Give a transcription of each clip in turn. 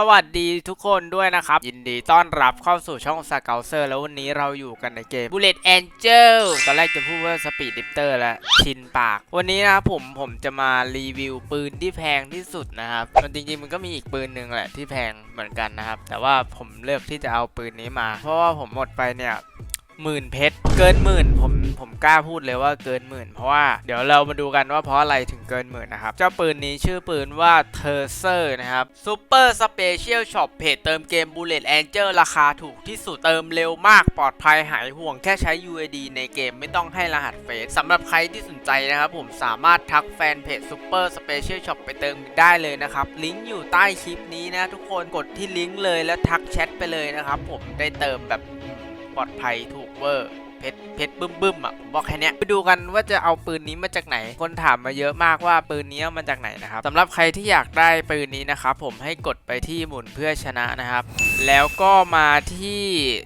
สวัสดีทุกคนด้วยนะครับ ยินดีต้อนรับเข้าสู่ช่องสเกลเซอร์แล้ววันนี้เราอยู่กันในเกม Bullet Angel ตอนแรกจะพูดว่า Speed Drifter แล้วชินปาก วันนี้นะครับผมผมจะมารีวิวปืนที่แพงที่สุดนะครับ มันจริงๆมันก็มีอีกปืนหนึ่งแหละที่แพงเหมือนกันนะครับ แต่ว่าผมเลือกที่จะเอาปืนนี้มา เพราะว่าผมหมดไปเนี่ย หมื่นเพชรเกินหมื่นผมผมกล้าพูดเลยว่าเกินหมื่น เพราะว่าเดี๋ยวเรามาดูกันว่าเพราะอะไรถึงเกินหมื่นนะครับ เจ้าปืนนี้ชื่อปืนว่าเทอร์เซอร์นะครับซูเปอร์สเปเชียลช็อปเพจเติมเกม Bullet Angel ราคาถูกที่สุดเติมเร็วมากปลอดภัยหายห่วงแค่ใช้ UID ในเกมไม่ต้องให้รหัสเฟซสำหรับใครที่สนใจนะครับผมสามารถทักแฟนเพจ Super Special Shop ไปเติมได้เลยนะครับลิงก์อยู่ใต้คลิปนี้นะทุกคนกดที่ลิงก์เลยแล้วทักแชทไปเลยนะครับผมได้เติมแบบปลอดภัยถูก เวอร์เพชรเพชรบึ้มบึ้มอะผมบอกแค่เนี้ยไปดูกันว่าจะเอาปืนนี้มาจากไหน คนถามมาเยอะมากว่าปืนนี้เอามาจากไหนนะครับสำหรับใครที่อยากได้ปืนนี้นะครับผมให้กดไปที่หมุนเพื่อชนะนะครับ แล้วก็มาที่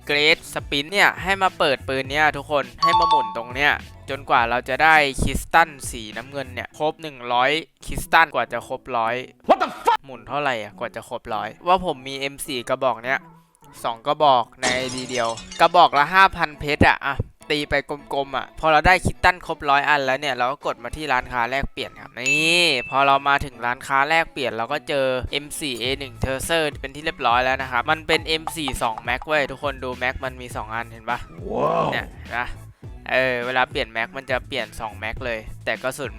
เกรดสปินเนี่ยให้มาเปิดปืนเนี้ยทุกคนให้มาหมุนตรงเนี้ยจนกว่าเราจะได้คริสตัลสีน้ำเงินเนี่ยครบ 100 คริสตัลกว่าจะครบร้อย What the fuck หมุนเท่าไหร่อะกว่าจะครบร้อยว่าผมมี M4 กระบอกเนี้ย สองกระบอกในดีเดียว กระบอกละ 5,000 เพชรอะอะตีไปกลมๆอะ พอเราได้คิตตันครบร้อยอันแล้วเนี่ย เราก็กดมาที่ร้านค้าแลกเปลี่ยนครับ นี่ พอเรามาถึงร้านค้าแลกเปลี่ยนเราก็เจอ M4A1 t e r s e r เป็นที่เรียบร้อยแล้วนะครับ มันเป็น M4 2 Mac เว้ย ทุกคนดู Mac มันมี 2 อันเห็นปะ Wow เนี่ยนะเออเวลาเปลี่ยนแม็กมันจะเปลี่ยน 2 แม็กเลย แต่กระสุน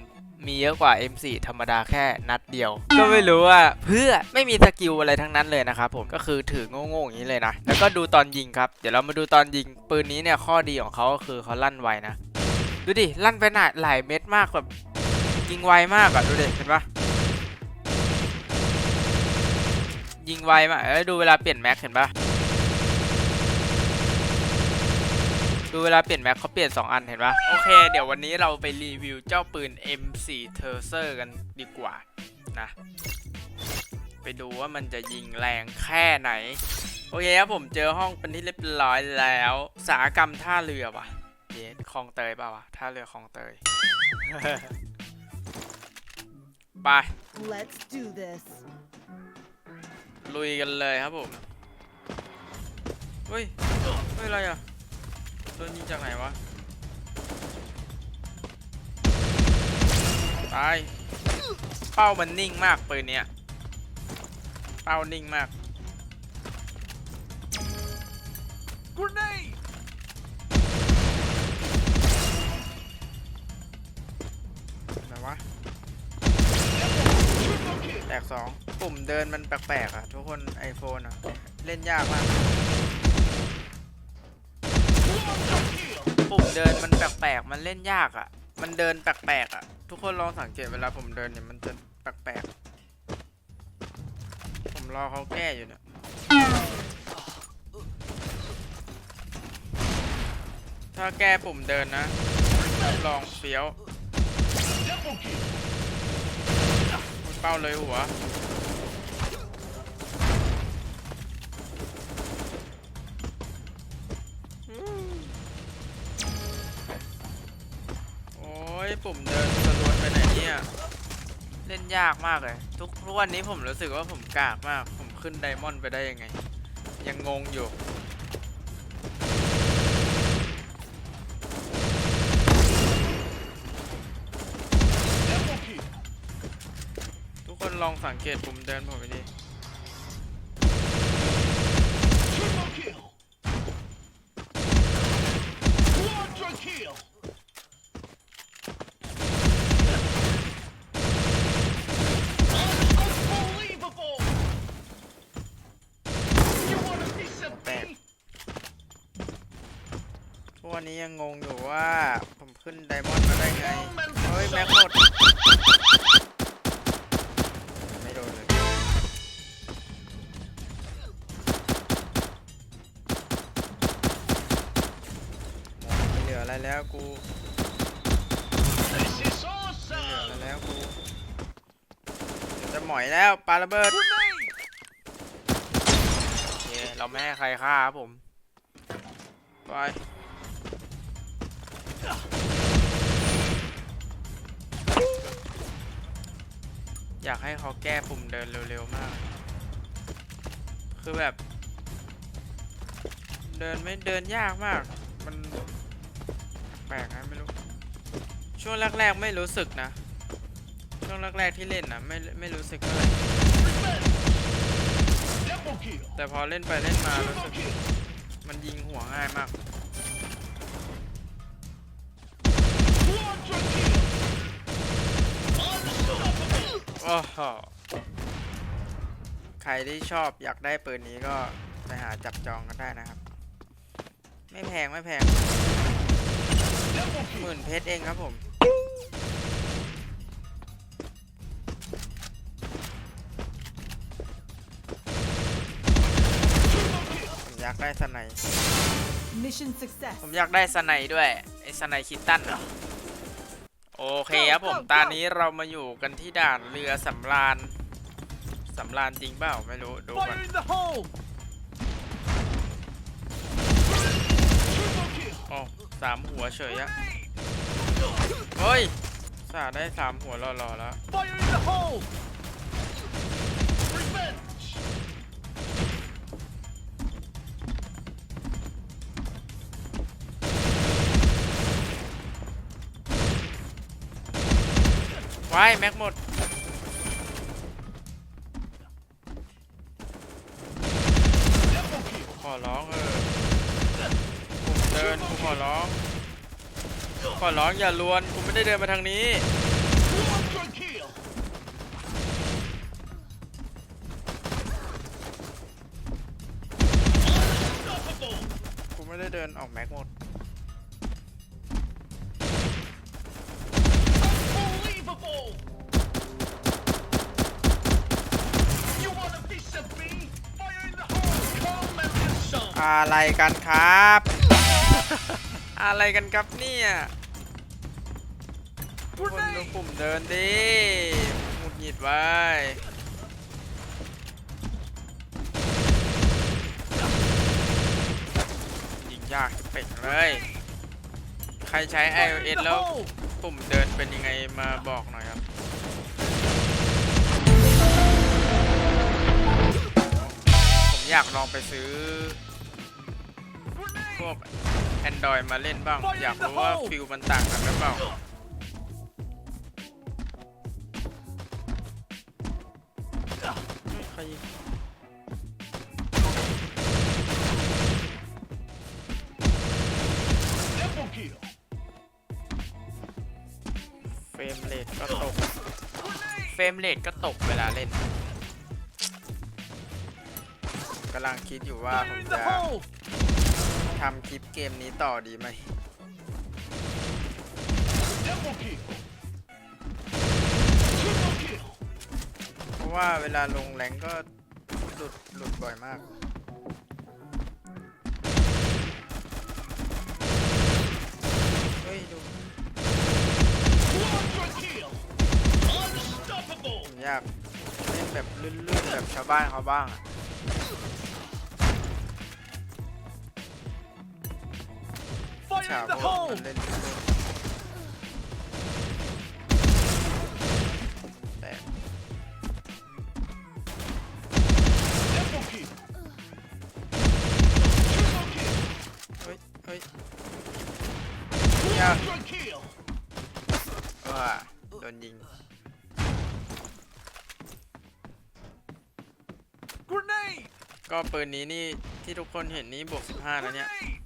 มีเยอะกว่า M4 ธรรมดาแค่นัดเดียว ก็ไม่รู้ว่าเพื่อไม่มีสกิลอะไรทั้งนั้นเลยนะครับผมก็คือถือโง่ๆอย่างนี้เลยนะ แล้วก็ดูตอนยิงครับ เดี๋ยวเรามาดูตอนยิง ปืนนี้เนี่ยข้อดีของเขาก็คือเขาลั่นไวนะ ดูดิ ลั่นไปหนาหลายเม็ดมากแบบยิงไวมากอะดูดิเห็นปะยิงไวมากเอ้ยดูเวลาเปลี่ยนแม็กเห็นปะ ดูเวลาเปลี่ยนแม็กเขาเปลี่ยน 2 อันเห็นปะโอเค เดี๋ยววันนี้เราไปรีวิวเจ้าปืน M4 t e r s e r กันดีกว่านะ ไปดูว่ามันจะยิงแรงแค่ไหน โอเคครับผมเจอห้องเป็นที่เรียบร้อยแล้วอุตสาหกรรมท่าเรือวะเยสคลองเตยเปล่าวะท่าเรือคลองเตยไป Let's do this. ลุยกันเลยครับผม เฮ้ย เฮ้ย อะไรอะ โดนยิงจากไหนวะ ตาย เป้ามันนิ่งมากปืนเนี้ย เป้านิ่งมาก Grenade ไหนวะ แตกสองปุ่มเดินมันแปลกๆอะ ทุกคน iPhone อะ เล่นยากมาก ปุ่มเดินมันแปลกๆ มันเล่นยากอะ มันเดินแปลกๆอะ ทุกคนลองสังเกตเวลาผมเดินเนี่ยมันจะแปลกๆ ผมรอเขาแก้อยู่เนี่ยถ้าแก้ปุ่มเดินนะรับรองเฟี้ยวคุณเป้าเลยหัว้ปุ่มเดินสะดวนไปไหนเนี่ย เล่นยากมากเลย ทุกทุกวันนี้ผมรู้สึกว่าผมกากมาก ผมขึ้นไดมอนด์ไปได้ยังไง ยังงงอยู่ทุกคนลองสังเกตปุ่มเดินผมไปดิ วันนี้ยังงงอยู่ว่า ผมขึ้นไดมอนด์มาได้ไง เฮ้ย แม็กหมด ไม่โดนเลยหมดไม่เหลืออะไรแล้วกู This is ไม่เหลือ awesome อะไรแล้วกูเดี๋ยวจะหมอยแล้วปาระเบิด Grenade โอเคเราไม่ให้ใครฆ่าครับผม ไป อยากให้เขาแก้ปุ่มเดินเร็วๆมาก คือแบบ เดินไม่เดินยากมาก มันแปลกนะไม่รู้ ช่วงแรกๆไม่รู้สึกนะ ช่วงแรกๆที่เล่นนะไม่ไม่รู้สึกเท่าไหร่แต่พอเล่นไปเล่นมารู้สึกมันยิงหัวง่ายมาก อ้โหใครที่ชอบอยากได้ปืนนี้ก็ไปหาจับจองกันได้นะครับ ไม่แพงไม่แพง Double ห kill. มื่นเพชรเองครับผม Triple kill. ผมอยากได้สไนด์ Mission success. ผมอยากได้สไนด์ด้วย ไอ้สไนด์คิตตันเหรอ โอเคครับผมตอนนี้เรามาอยู่กันที่ด่านเรือสำราญสำราญจริงเปล่าไม่รู้ดูก่อน Fire in the hole. Triple kill. โอ้สามหัวเฉยอะ Grenade. เฮ้ยสาได้สามหัวรอๆแล้ว ว้แม็กหมด ขอร้องเออผมเดินกูขอร้อง ขอร้องอย่าลวนกูไม่ได้เดินมาทางนี้ กูไม่ได้เดินออกแม็กหมด อะไรกันครับ อะไรกันครับเนี่ยทุกคนดูปุ่มเดินดิหงุดหงิดไว้ยิงยากเป็ดเลย ใครใช้ iOS แล้วปุ่มเดินเป็นยังไงมาบอกหน่อยครับผมอยากลองไปซื้อ วก Android มาเล่นบ้าง อยากรู้ว่าฟิลมันต่างกันหรือเปล่า ใครยิง Double kill. เฟรมเรทก็ตก เฟรมเรทก็ตกเวลาเล่นกำลังคิดอยู่ว่าผ Fire ม in จะ the hole. ทำคลิปเกมนี้ต่อดีไหม Double kill. Triple kill. เพราะว่าเวลาลงแรงก็หลุดหลุดบ่อยมาก เฮ้ย ดู Quadra kill. Unstoppable. ผมอยากเล่นแบบลื่นๆแบบชาวบ้านเขาบ้างอะาว in พ the วก hole. มันเล่นลื่นๆแต่ Double kill. Triple kill. เฮ้ยเฮ้ย Yeah. Quadra kill. ว่าโดนยิง Grenade. ก็ปืนนี้นี่ที่ทุกคนเห็นนี้บวก 15 แล้วเนี่ย Grenade.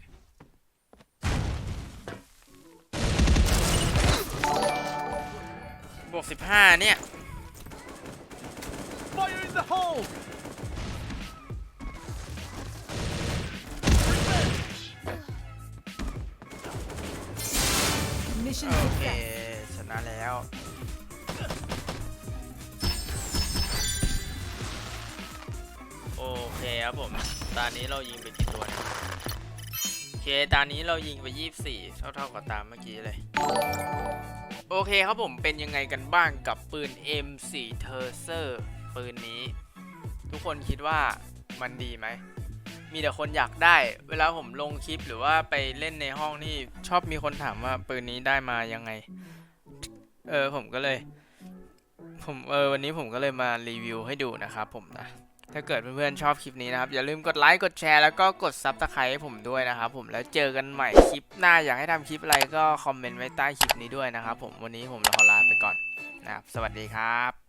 บวก15เนี่ย Fire in the hole. Revenge. Mission โอเค success. ชนะแล้ว โอเคครับผม ตอนนี้เรายิงไปกี่ตัวเนี่ยโอเค ตอนนี้เรายิงไป 24 เท่าเท่าๆกับตามเมื่อกี้เลย โอเคครับผมเป็นยังไงกันบ้างกับปืน M4 t e r s e r ปืนนี้ ทุกคนคิดว่ามันดีไหม มีแต่คนอยากได้ เวลาผมลงคลิปหรือว่าไปเล่นในห้องนี่ชอบมีคนถามว่าปืนนี้ได้มายังไง เออผมก็เลย ผมเออวันนี้ผมก็เลยมารีวิวให้ดูนะครับผมนะ ถ้าเกิดเพื่อนๆชอบคลิปนี้นะครับ อย่าลืมกดไลค์กดแชร์แล้วก็กดซับสไครต์ให้ผมด้วยนะครับผมแล้วเจอกันใหม่คลิปหน้าอยากให้ทำคลิปอะไรก็คอมเมนต์ไว้ใต้คลิปนี้ด้วยนะครับผมวันนี้ผมขอลาไปก่อนนะครับสวัสดีครับ